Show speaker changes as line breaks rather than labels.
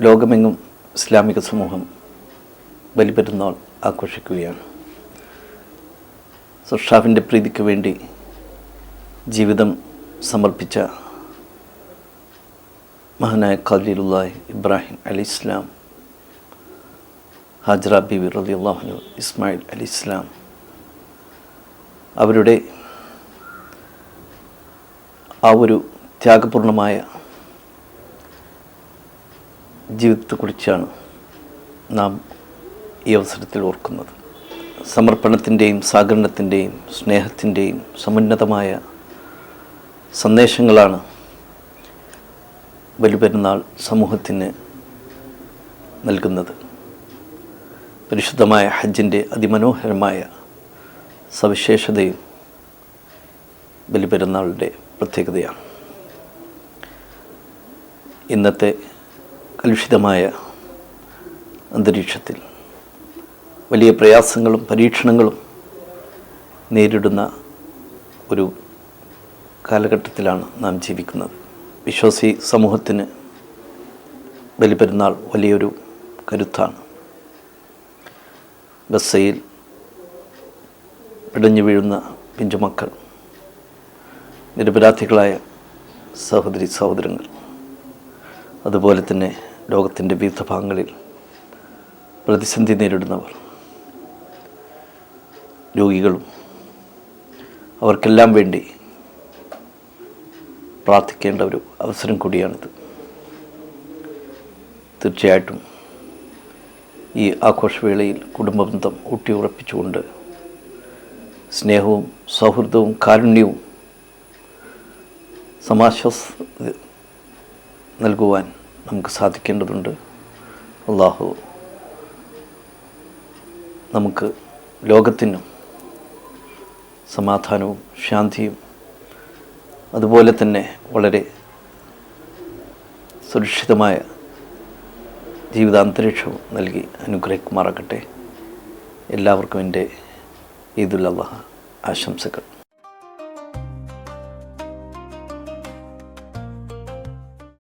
ലോകമെങ്ങും ഇസ്ലാമിക സമൂഹം ബലിപെരുന്നാൾ ആഘോഷിക്കുകയാണ്. സുഷാഫിന്റെ പ്രീതിക്ക് വേണ്ടി ജീവിതം സമർപ്പിച്ച മഹാനായ ഖലീലുല്ലാഹ് ഇബ്രാഹിം അലി ഇസ്ലാം ഹാജറ ബിബി റലി അള്ളാഹു ഇസ്മായിൽ അലി ഇസ്ലാം അവരുടെ ആ ഒരു ത്യാഗപൂർണമായ ജീവിതത്തെക്കുറിച്ചാണ് നാം ഈ അവസരത്തിൽ ഓർക്കുന്നത്. സമർപ്പണത്തിന്റെയും സഹകരണത്തിന്റെയും സ്നേഹത്തിന്റെയും സമുന്നതമായ സന്ദേശങ്ങളാണ് ബലിപെരുന്നാൾ സമൂഹത്തിന് നൽകുന്നത്. പരിശുദ്ധമായ ഹജ്ജിന്റെ അതിമനോഹരമായ സവിശേഷതയും ബലിപെരുന്നാളിന്റെ പ്രത്യേകതയാണ്. ഇന്നത്തെ കലുഷിതമായ അന്തരീക്ഷത്തിൽ വലിയ പ്രയാസങ്ങളും പരീക്ഷണങ്ങളും നേരിടുന്ന ഒരു കാലഘട്ടത്തിലാണ് നാം ജീവിക്കുന്നത്. വിശ്വാസി സമൂഹത്തിന് ബലിപെരുന്നാൾ വലിയൊരു കരുത്താണ്. ബസ്സയിൽ പിടഞ്ഞു വീഴുന്ന പിഞ്ചുമക്കൾ നിരപരാധികളായ സഹോദരി സഹോദരങ്ങൾ അതുപോലെ തന്നെ ലോകത്തിന്റെ വിവിധ ഭാഗങ്ങളിൽ പ്രതിസന്ധി നേരിടുന്നവർ രോഗികളും അവർക്കെല്ലാം വേണ്ടി പ്രാർത്ഥിക്കേണ്ട ഒരു അവസരം കൂടിയാണിത്. തീർച്ചയായിട്ടും ഈ ആഘോഷവേളയിൽ കുടുംബബന്ധം ഊട്ടിയുറപ്പിച്ചുകൊണ്ട് സ്നേഹവും സൗഹൃദവും കാരുണ്യവും സമാശ്വാസ നൽകുവാൻ നമുക്ക് സാധിക്കേണ്ടതുണ്ട്. അള്ളാഹു നമുക്ക് ലോകത്തിനും സമാധാനവും ശാന്തിയും അതുപോലെ തന്നെ വളരെ സുരക്ഷിതമായ ജീവിതാന്തരീക്ഷവും നൽകി അനുഗ്രഹിക്കുമാറാകട്ടെ. എല്ലാവർക്കും എന്റെ ഈദുൽ അള്ളാഹ ആശംസകൾ.